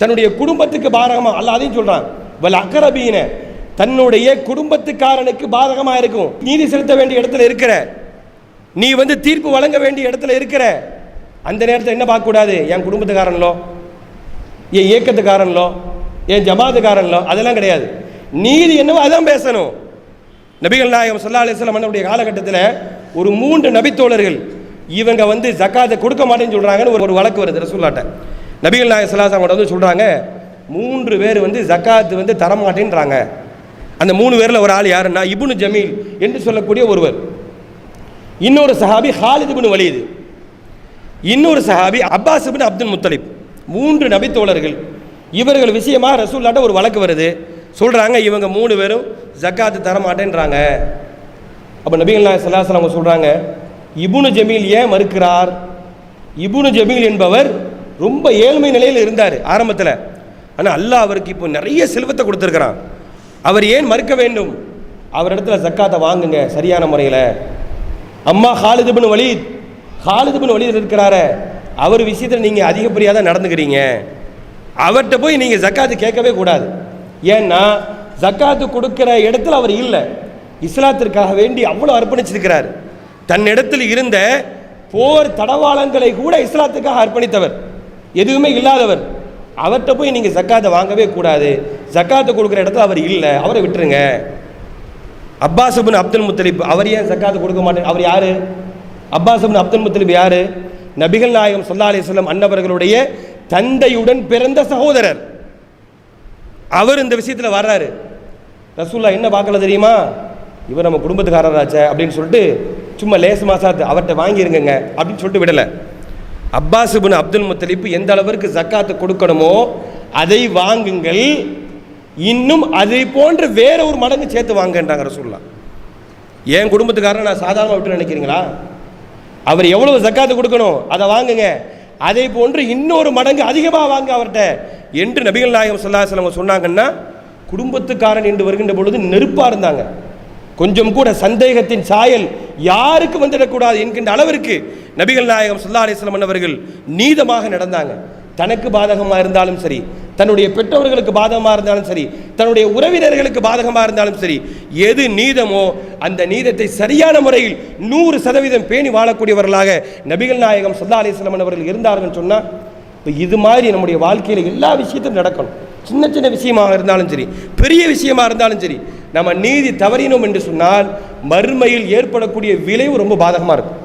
தன்னுடைய குடும்பத்துக்கு பாதகமாக அல்ல அதையும் சொல்றான். வல் அக்கரபீன தன்னுடைய குடும்பத்துக்காரனுக்கு பாதகமாக இருக்கும். நீதி செலுத்த வேண்டிய இடத்துல இருக்கிற நீ வந்து தீர்ப்பு வழங்க வேண்டிய இடத்துல இருக்கிற அந்த நேரத்தில் என்ன பார்க்கக்கூடாது? என் குடும்பத்துக்காரன்லோ என் இயக்கத்துக்காரன்லோ என் ஜமாத்துக்காரன்லோ அதெல்லாம் கிடையாது. நீதி என்னவோ அதான் பேசணும். நபிகள் நாயகம் சொல்லா அலிஸ்லாம் அண்ணனுடைய காலகட்டத்தில் ஒரு மூன்று நபித்தோழர்கள் இவங்க வந்து ஜக்காத்தை கொடுக்க மாட்டேன்னு சொல்கிறாங்கன்னு ஒரு ஒரு வழக்கு வருது ரசூல்லாட்ட நபிகள் நாயக சல்லாசம் கூட வந்து சொல்கிறாங்க மூன்று பேர் வந்து ஜக்காத்து வந்து தரமாட்டேன்றாங்க. அந்த மூணு பேரில் ஒரு ஆள் யாருன்னா இபுனு ஜமீல் என்று சொல்லக்கூடிய ஒருவர். இன்னொரு சஹாபி ஹாலித் இப்னு இன்னொரு சஹாபி அப்பாஸ் அப்துல் முத்தலிப். மூன்று நபித்தோழர்கள். இவர்கள் விஷயமா ரசூல்லாட்ட ஒரு வழக்கு வருது. சொல்கிறாங்க இவங்க மூணு பேரும் ஜக்காத்து தர மாட்டேன்றாங்க அப்போ நபிகள் நாயகம் சல்லாஹ் அவங்க சொல்கிறாங்க இபுனு ஜமீல் ஏன் மறுக்கிறார்? இபுனு ஜமீல் என்பவர் ரொம்ப ஏழ்மை நிலையில் இருந்தார் ஆரம்பத்தில். ஆனால் அல்லாஹ் அவருக்கு இப்போ நிறைய செல்வத்தை கொடுத்துருக்கிறான். அவர் ஏன் மறுக்க வேண்டும்? அவரிடத்துல ஜக்காத்தை வாங்குங்க சரியான முறையில். அம்மா ஹாலிதுபின் வலீத் ஹாலித் வலீத் இருக்கிறாரே அவர் விஷயத்தில் நீங்கள் அதிகப்படியாக தான் நடந்துக்கிறீங்க. அவர்கிட்ட போய் நீங்கள் ஜக்காத்து கேட்கவே கூடாது. ஏன்னா ஜக்காத்து கொடுக்குற இடத்துல அவர் இல்லை. இஸ்லாத்திற்காக வேண்டி அவ்வளோ அர்ப்பணிச்சிருக்கிறார். தன்னிடத்தில் இருந்த போர் தடவாளங்களை கூட இஸ்லாத்துக்காக அர்ப்பணித்தவர். எதுவுமே இல்லாதவர். அவர்கிட்ட போய் நீங்கள் ஜக்காத்தை வாங்கவே கூடாது. ஜக்காத்தை கொடுக்குற இடத்துல அவர் இல்லை. அவரை விட்டுருங்க. அப்பாஸ் அப்துல் முத்தலிப் அவர் ஏன் ஜக்காத்து கொடுக்க மாட்டேன்? அவர் யாரு? அப்பாஸ் அப்துல் முத்தலிப் யாரு? நபிகள் நாயகம் சல்லா அலிஸ்லாம் அன்னவர்களுடைய தந்தையுடன் பிறந்த சகோதரர். அவர் இந்த விஷயத்தில் வர்றாரு. ரசூல்லா என்ன பார்க்கல தெரியுமா? இவர் நம்ம குடும்பத்துக்காரராச்சே அப்படின்னு சொல்லிட்டு சும்மா லேசு மாசாத்து அவர்கிட்ட வாங்கியிருங்கங்க அப்படின்னு சொல்லிட்டு விடலை. அப்பாஸ் அப்துல் முத்தலிப் எந்த அளவிற்கு ஜக்காத்து கொடுக்கணுமோ அதை வாங்குங்கள். இன்னும் அதை போன்ற வேற ஒரு மடங்கு சேர்த்து வாங்கன்றாங்க ரசூல்லா என் குடும்பத்துக்காரன் நான் சாதாரணமாக விட்டு நினைக்கிறீங்களா? அவர் எவ்வளவு ஜக்காத்து கொடுக்கணும்? அதை வாங்குங்க. அதே போன்று இன்னொரு மடங்கு அதிகமாக வாங்க அவர்கிட்ட. என்று நபிகள் நாயகம் சொல்லாசலம் சொன்னாங்கன்னா குடும்பத்துக்காரன் என்று வருகின்ற பொழுது நெருப்பாக இருந்தாங்க. கொஞ்சம் கூட சந்தேகத்தின் சாயல் யாருக்கு வந்துடக்கூடாது என்கின்ற அளவிற்கு நபிகள் நாயகம் சுல்லா அலிஸ்லாம் அவர்கள் நீதமாக நடந்தாங்க. தனக்கு பாதகமாக இருந்தாலும் சரி தன்னுடைய பெற்றோர்களுக்கு பாதகமாக இருந்தாலும் சரி தன்னுடைய உறவினர்களுக்கு பாதகமாக இருந்தாலும் சரி எது நீதமோ அந்த நீதத்தை சரியான முறையில் நூறு சதவீதம் பேணி வாழக்கூடியவர்களாக நபிகள் நாயகம் சுல்லா அலிஸ்லாம் அவர்கள் இருந்தார்கள் சொன்னால் இப்போ இது மாதிரி நம்முடைய வாழ்க்கையில் எல்லா விஷயத்தையும் நடக்கணும். சின்ன சின்ன விஷயமாக இருந்தாலும் சரி பெரிய விஷயமாக இருந்தாலும் சரி நம்ம நீதி தவறினோம் என்று சொன்னால் மறுமையில் ஏற்படக்கூடிய விளைவு ரொம்ப பாதகமாக இருக்கும்.